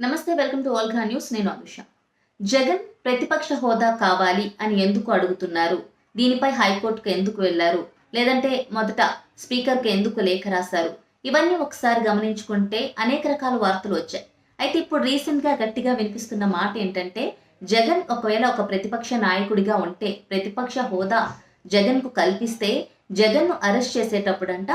నమస్తే welcome to ఆల్ఘా news. నేను అనుష. జగన్ ప్రతిపక్ష హోదా కావాలి అని ఎందుకు అడుగుతున్నారు? దీనిపై హైకోర్టుకు ఎందుకు వెళ్ళారు లేదంటే మొదట స్పీకర్కి ఎందుకు లేఖ రాశారు? ఇవన్నీ ఒకసారి గమనించుకుంటే అనేక రకాల వార్తలు వచ్చాయి. అయితే ఇప్పుడు రీసెంట్గా గట్టిగా వినిపిస్తున్న మాట ఏంటంటే జగన్ ఒకవేళ ఒక ప్రతిపక్ష నాయకుడిగా ఉంటే ప్రతిపక్ష హోదా జగన్కు కల్పిస్తే జగన్ను అరెస్ట్ చేసేటప్పుడంట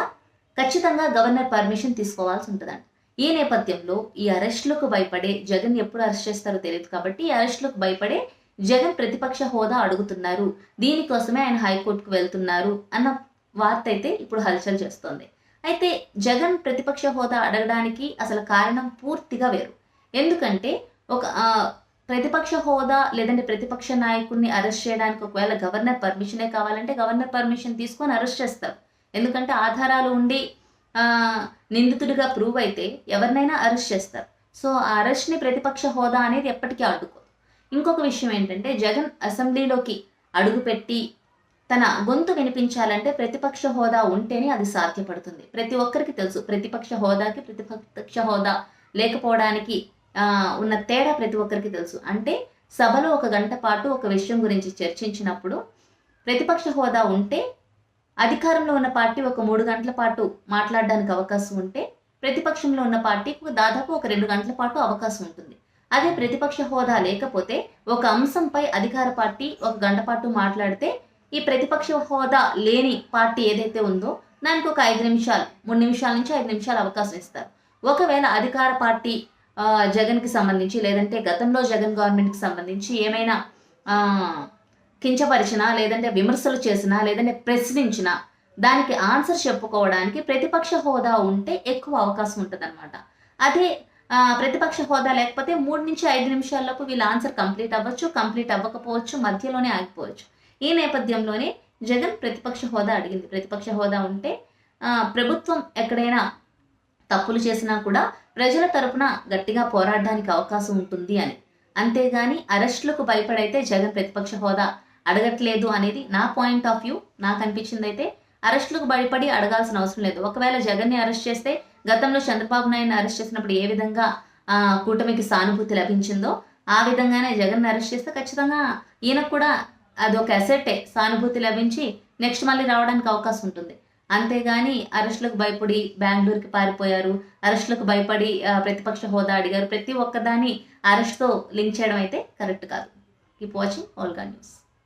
ఖచ్చితంగా గవర్నర్ పర్మిషన్ తీసుకోవాల్సి ఉంటుందంట. ఈ నేపథ్యంలో ఈ అరెస్టులకు భయపడే జగన్ ఎప్పుడు అరెస్ట్ చేస్తారో తెలియదు కాబట్టి ఈ అరెస్టులకు భయపడే జగన్ ప్రతిపక్ష హోదా అడుగుతున్నారు. దీనికోసమే ఆయన హైకోర్టుకు వెళ్తున్నారు అన్న వార్త అయితే ఇప్పుడు హల్చల్ చేస్తోంది. అయితే జగన్ ప్రతిపక్ష హోదా అడగడానికి అసలు కారణం పూర్తిగా వేరు. ఎందుకంటే ఒక ప్రతిపక్ష హోదా లేదంటే ప్రతిపక్ష నాయకుడిని అరెస్ట్ చేయడానికి ఒకవేళ గవర్నర్ పర్మిషనే కావాలంటే గవర్నర్ పర్మిషన్ తీసుకొని అరెస్ట్ చేస్తారు. ఎందుకంటే ఆధారాలు ఉండి నిందితుడిగా ప్రూవ్ అయితే ఎవరినైనా అరెస్ట్ చేస్తారు. సో ఆ అరెస్ట్ని ప్రతిపక్ష హోదా అనేది ఎప్పటికీ అడ్డుకోదు. ఇంకొక విషయం ఏంటంటే జగన్ అసెంబ్లీలోకి అడుగుపెట్టి తన గొంతు వినిపించాలంటే ప్రతిపక్ష హోదా ఉంటేనే అది సాధ్యపడుతుంది. ప్రతి ఒక్కరికి తెలుసు ప్రతిపక్ష హోదాకి ప్రతిపక్ష హోదా లేకపోవడానికి ఉన్న తేడా ప్రతి ఒక్కరికి తెలుసు. అంటే సభలో ఒక గంట పాటు ఒక విషయం గురించి చర్చించినప్పుడు ప్రతిపక్ష హోదా ఉంటే అధికారంలో ఉన్న పార్టీ ఒక మూడు గంటల పాటు మాట్లాడడానికి అవకాశం ఉంటే ప్రతిపక్షంలో ఉన్న పార్టీకి దాదాపు ఒక రెండు గంటల పాటు అవకాశం ఉంటుంది. అదే ప్రతిపక్ష హోదా లేకపోతే ఒక అంశంపై అధికార పార్టీ ఒక గంట పాటు మాట్లాడితే ఈ ప్రతిపక్ష హోదా లేని పార్టీ ఏదైతే ఉందో దానికి ఒక ఐదు నిమిషాలు మూడు నిమిషాల నుంచి ఐదు నిమిషాలు అవకాశం ఇస్తారు. ఒకవేళ అధికార పార్టీ జగన్కి సంబంధించి లేదంటే గతంలో జగన్ గవర్నమెంట్కి సంబంధించి ఏమైనా కించపరిచినా లేదంటే విమర్శలు చేసినా లేదంటే ప్రశ్నించినా దానికి ఆన్సర్ చెప్పుకోవడానికి ప్రతిపక్ష హోదా ఉంటే ఎక్కువ అవకాశం ఉంటుంది అనమాట అదే ప్రతిపక్ష హోదా లేకపోతే మూడు నుంచి ఐదు నిమిషాల్లోపు వీళ్ళ ఆన్సర్ కంప్లీట్ అవ్వచ్చు కంప్లీట్ అవ్వకపోవచ్చు మధ్యలోనే ఆగిపోవచ్చు. ఈ నేపథ్యంలోనే జగన్ ప్రతిపక్ష హోదా అడిగింది. ప్రతిపక్ష హోదా ఉంటే ప్రభుత్వం ఎక్కడైనా తప్పులు చేసినా కూడా ప్రజల తరపున గట్టిగా పోరాడడానికి అవకాశం ఉంటుంది అని. అంతేగాని అరెస్టులకు భయపడైతే జగన్ ప్రతిపక్ష హోదా అడగట్లేదు అనేది నా పాయింట్ ఆఫ్ వ్యూ నాకు అనిపించింది అయితే అరెస్టులకు భయపడి అడగాల్సిన అవసరం లేదు. ఒకవేళ జగన్ని అరెస్ట్ చేస్తే గతంలో చంద్రబాబు నాయుడుని అరెస్ట్ చేసినప్పుడు ఏ విధంగా కూటమికి సానుభూతి లభించిందో ఆ విధంగానే జగన్ అరెస్ట్ చేస్తే ఖచ్చితంగా ఈయనకు కూడా అది ఒక అసెట్టే సానుభూతి లభించి నెక్స్ట్ మళ్ళీ రావడానికి అవకాశం ఉంటుంది. అంతేగాని అరెస్టులకు భయపడి బెంగళూరుకి పారిపోయారు అరెస్టులకు భయపడి ప్రతిపక్ష హోదా అడిగారు ప్రతి ఒక్కదాన్ని అరెస్ట్తో లింక్ చేయడం అయితే కరెక్ట్ కాదు. Keep watching ఆల్గా news